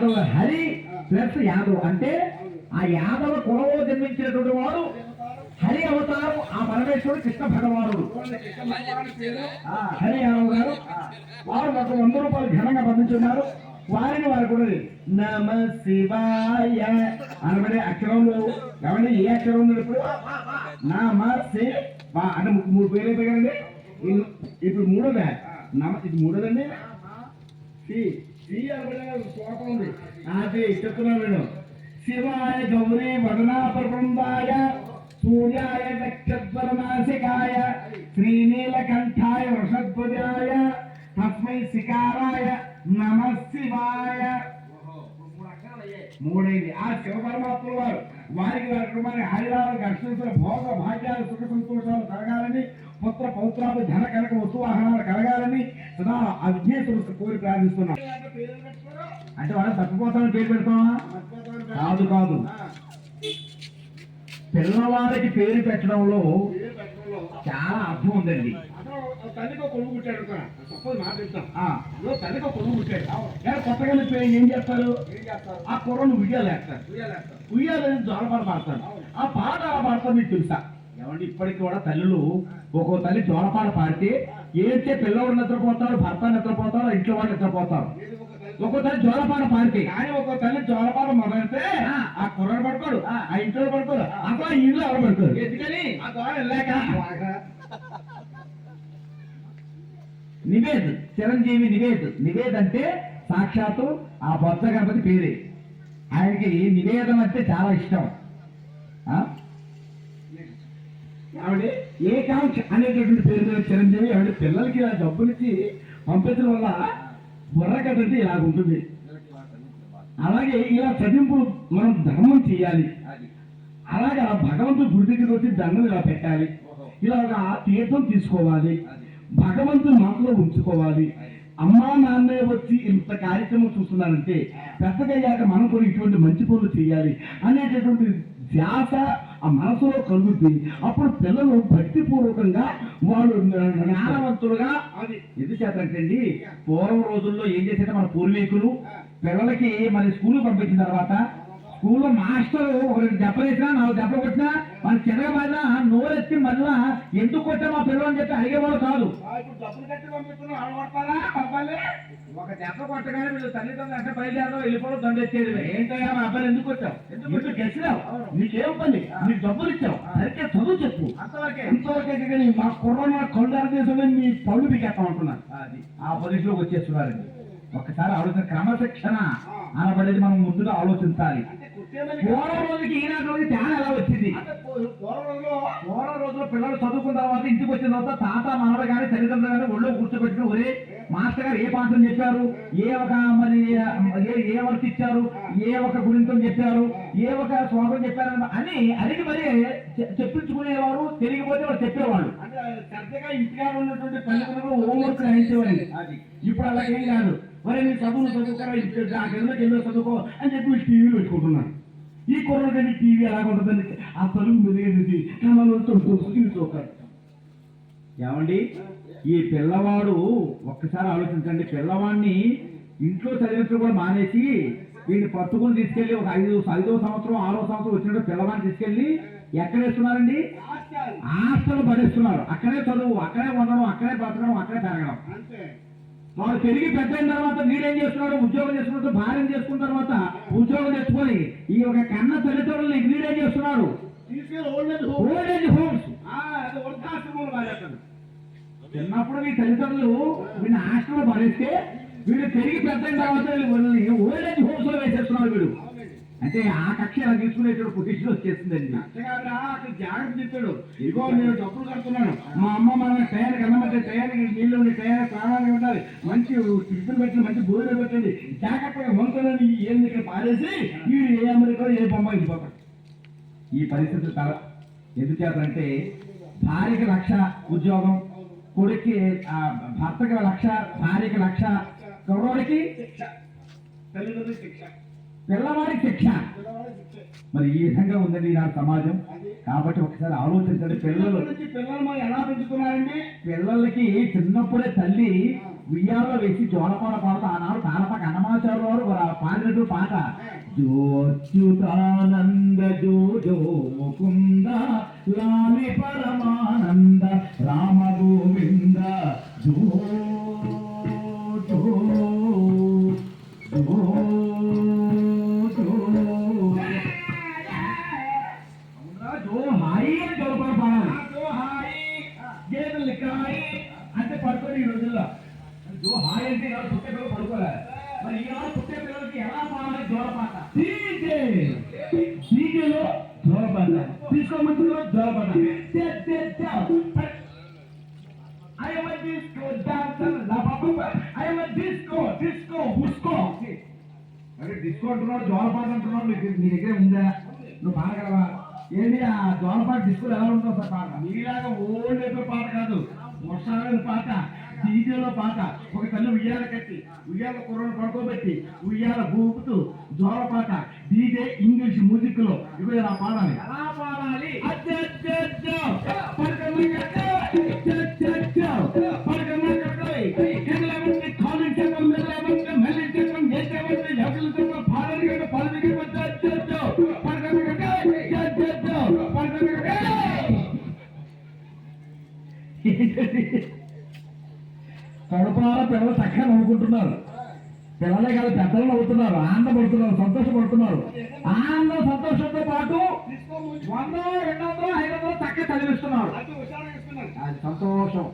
Yadava Hari plus Yadav. అంటే ఆ యాదవ కులంలో జన్మించినటువంటి వాడు హరి అవతారం ఆ పరమేశ్వరుడు కృష్ణ భగవానుడు. ఆ, హరి యాదవ్ గారు వారు ఒక వంద రూపాయలు ఘనంగా పంపించున్నారు. వారిని వారు కూడా నమ శివాయ. అనబడే అక్షరంలో ఏమంటే ఏ అక్షరం ఉంది ఇప్పుడు? నమ శివ అంటే మూడు పేరు అయిపోయాయండి ఇప్పుడు మూడోదా. నమ ఇది మూడోదండి సి సి అనబడే శ్లోకం ఉంది. అది చెప్తున్నాను నేను. శివాయ గౌరీ వదనాపృందాయ సూర్యాయ నక్షత్రనాశికాయ శ్రీనీలకంఠాయ వృషధ్వజాయ తస్మై శికారాయ నమ శివాయ. మూడైంది. ఆ శివ పరమాత్ముల వారు. వారికి వారి హరిరాలు అక్షర భోగ భాగ్యాలు సుఖ సంతోషాలు కలగాలని పుత్ర పౌత్రాలు ధన కనక వస్తువాహనాలు కలగాలని సదా ఆ విఘ్నేశ్వరు కోరి ప్రార్థిస్తున్నాం అంటే వాళ్ళు తప్పిపోతామని పేరు పెడతామా కాదు కాదు. పిల్లవారికి పేరు పెట్టడంలో చాలా అర్థం ఉందండి. తల్లికి ఒక కొడుకు పుట్టాడు సపోజ్ మాట చెప్తాం. ఆ, ఇదిగో తల్లికి ఒక కొడుకు పుట్టాడు. ఏ కొత్తగా ఏం చేస్తారు? ఏం చేస్తారు? ఆ కుర్రను ఉయ్యాలేస్తారు. ఉయ్యాలేస్తారు. ఉయ్యాలని జోలపాట పాడతారు ఆ పాట ఎలా పాడతారు మీకు తెలుసా? ఏమంటే ఇప్పటికి కూడా తల్లులు ఒక్కో తల్లి జోలపాట పాడితే ఏడ్చే పిల్లవాడు నిద్రపోతారు భర్త నిద్రపోతారు ఇంట్లో వాళ్ళు నిద్రపోతారు ఒక్కో తల్లి? జోలపాట పాడితే కానీ ఒక తల్లి జోలపాట మొదలెడితే ఆ, కుర్రాడు పడుకోడు. ఆ. ఇంట్లో పడుకోరు అక్కడ ఈ ఇంట్లో ఎవరు పడుకోరు? ఎందుకని? ఆ ద్వారా వెళ్ళాక. నివేద్ చిరంజీవి నివేద్. నివేద్ అంటే సాక్షాత్తు ఆ బొత్స గణపతి పేరే. ఆయనకి నివేదం అంటే చాలా ఇష్టం. ఆ? ఆవిడ ఏకాంక్ష అనేటటువంటి పేరు మీద చిరంజీవి ఆవిడ పిల్లలకి ఇలా డబ్బులిచ్చి పంపించడం వల్ల బుర్రకథంటే ఇలాగ ఉంటుంది. అలాగే ఇలా చదింపు మనం ధర్మం చేయాలి. అలాగే ఆ భగవంతుడు గుడి దగ్గరికి వచ్చి దండం ఇలా పెట్టాలి. ఇలాగా తీర్థం తీసుకోవాలి. భగవంతుని మనలో ఉంచుకోవాలి. అమ్మా నాన్నే వచ్చి ఇంత కార్యక్రమం చూస్తున్నారంటే పెద్దగయ్యాక మనం కూడా ఇటువంటి మంచి పనులు చేయాలి అనేటటువంటి ధ్యాస ఆ మనసులో కలుగుద్ది. అప్పుడు పిల్లలు భక్తిపూర్వకంగా వాళ్ళు జ్ఞానవంతులుగా అది ఎందుచేతంటే చేతండి పూర్వం రోజుల్లో ఏం చేసేట మన పూర్వీకులు పిల్లలకి మరి స్కూల్ పంపించిన తర్వాత స్కూల్లో మాస్టర్ ఒక రెండు దెబ్బలు వేసినా నాలుగు దెబ్బలు కొట్టినా మన చిన్నగా నోరెత్తి మళ్ళా ఎందుకు కొట్టా మా పిల్లలు అని చెప్పి అడిగేవాళ్ళు కాదు. ఒక దెబ్బ కొట్టగానే వీళ్ళు తల్లిదండ్రులు అంటే బయలుదేరడం వెళ్ళిపోవడం దండెత్తేది ఏంటయ్యా మా అబ్బాయిలు ఎందుకు వచ్చావు ఎందుకు గెలిచినావు? నీకేం పని? నీకు డబ్బులు ఇచ్చావు. సరిగ్గా చదువు చెప్పు. అంతవరకే. ఎంతవరకే కానీ మా కరోనా కొండారు దేశంలో మీ పళ్ళు పీకేస్తాం అంటున్నారు అది. ఆ పొజిషన్లోకి వచ్చేస్తున్నారండి ఒక్కసారి ఆలోచన క్రమశిక్షణ అనబడేది మనం ముందుగా ఆలోచించాలి. పూర్వం రోజుకి ఈనాటి రోజుకి తేడా ఎలా వచ్చింది? పూర్వం రోజుల్లో పిల్లలు చదువుకున్న తర్వాత ఇంటికి వచ్చిన తర్వాత తాత మనవడు కానీ తల్లిదండ్రులు కానీ ఒళ్ళో కూర్చోబెట్టుకుని ఒరే మాస్టర్ గారు ఏ పాఠం చెప్పారు? ఏ ఒక మరి ఏ వర్క్ ఇచ్చారు? ఏ ఒక గుణితం చెప్పారు? ఏ ఒక శ్లోకం చెప్పారు? అని అడిగి మరి చెప్పించుకునేవారు తెలియకపోతే వాళ్ళు చెప్పేవాళ్ళు. అంటే శ్రద్ధగా ఇంటికాడ ఉన్నటువంటి తల్లిదండ్రులు హోంవర్క్ రాయించేవారు అది. ఇప్పుడు అలా ఏం కాదు. మరి నీ చదువులు చదువుకోరా ఆ గదిలోకి వెళ్ళి చదువుకో అని చెప్పి వీళ్ళు టీవీలు పెట్టుకుంటున్నారు. ఈ కుర్రలు కానీ టీవీ ఎలా ఉంటుందని ఆ తలుపు చూస్తారు ఏమండి? ఈ పిల్లవాడు ఒక్కసారి ఆలోచించండి. పిల్లవాడిని ఇంట్లో చదివించడం కూడా మానేసి వీడిని పట్టుకుని తీసుకెళ్ళి ఒక ఐదు ఐదో సంవత్సరం ఆరో సంవత్సరం వచ్చినట్టు పిల్లవాడిని తీసుకెళ్ళి ఎక్కడ వేస్తున్నారండి? హాస్టల్. పడేస్తున్నారు. అక్కడే చదువు అక్కడే ఉండడం అక్కడే బతకడం అక్కడే పెరగడం. వాడు పెరిగి పెద్ద అయిన తర్వాత వీడేం చేస్తున్నాడు? ఉద్యోగం చేసుకున్న భార్య చేసుకున్న తర్వాత ఉద్యోగం తెచ్చుకొని ఈ ఒక కన్న తల్లిదండ్రులు వీడేం చేస్తున్నాడు? ఓల్డ్ ఏజ్ హోమ్స్ చిన్నప్పుడు మీ తల్లిదండ్రులు వీడిని హాస్టల్లో పడేస్తే వీడు పెరిగి పెద్ద అయిన తర్వాత వీళ్ళని ఓల్డ్ ఏజ్ హోమ్స్లో వేసేస్తున్నాడు వీడు. అంటే ఆ కక్ష ఇలా తీసుకునేటువంటి పొజిషన్ వచ్చేసిందండి. అంతేకాదురా అక్కడ జాగ్రత్త చెప్పాడు. ఇగో నేను డబ్బులు కడుతున్నాను. మా అమ్మ మన టయానికి అన్నమాట టయానికి నీళ్ళు ఉండి టయానికి ప్రాణానికి ఉండాలి మంచి టిఫిన్ పెట్టింది మంచి భోజనం పెట్టింది. జాగ్రత్తగా వంకలని ఏంది ఇక్కడ పారేసి వీడు ఏ అమెరికా ఏ బొమ్మ వెళ్ళిపోతాడు ఈ పరిస్థితి తల ఎందుచేతంటే భార్యకి లక్ష ఉద్యోగం కొడుక్కి ఆ, భర్తకి లక్ష భార్యకి లక్ష కుర్రోడికి శిక్ష తల్లిదండ్రుల శిక్ష పిల్లవాడికి శిక్ష. పిల్లవాడి శిక్ష. మరి ఈ విధంగా ఉందండి నా సమాజం. కాబట్టి ఒకసారి ఆలోచించండి పిల్లలు. పిల్లల ఎలా పెంచుతున్నారండి పిల్లలకి చిన్నప్పుడే తల్లి ఉయ్యాలో వేసి జోలపాట పాడుతూ ఆనాడు తాళపాక అన్నమాచారు వారు పాడినట్టు పాట. జోచ్యుతానంద జో జో ముకుంద లాలి పరమానంద రామ అంటే ఈనాడు పుట్టే పిల్లలు పడుకోలే మరి ఈనాడు పుట్టే పిల్లలకి ఎలా పాడాలి జోలపాట డీజే. డీజేలో జోలపాట తీసుకోమంటున్నారు జోలపాట I am a disco dancer, la pa pa pa. I am a disco, disco, disco. అరే డిస్కో అంటున్నాడు జోలపాట అంటున్నాడు నీకు నీ దగ్గర ఉందా? నువ్వు పాడగలవా ఏంటి ఆ జోలపాట డిస్కోలో ఎలా ఉంటుందో సార్ పాట నీలాగా ఓల్డ్ అయిపోయి పాట కాదు వర్షాలని పాట. డీజేలో పాట ఒక తల్లి ఉయ్యాల కట్టి ఉయ్యాల కుర్రను పడుకోబెట్టి ఉయ్యాల ఊపుతూ జోల పాట డీజే ఇంగ్లీష్ మ్యూజిక్లో ఇవి ఇలా పాడాలి? ఎలా పాడాలి? అచ్చచ్చచ్చో, పడకమ్మ కడుపునార పిల్లలు చక్కగా నవ్వుకుంటున్నారు. పిల్లలే కాదు పెద్దలు నవ్వుతున్నారు. ఆనందపడుతున్నారు సంతోషపడుతున్నారు. ఆనంద సంతోషంతో పాటు వంద రెండు వందలు ఐదు వందలు చక్కగా చదివిస్తున్నారు. అది సంతోషం.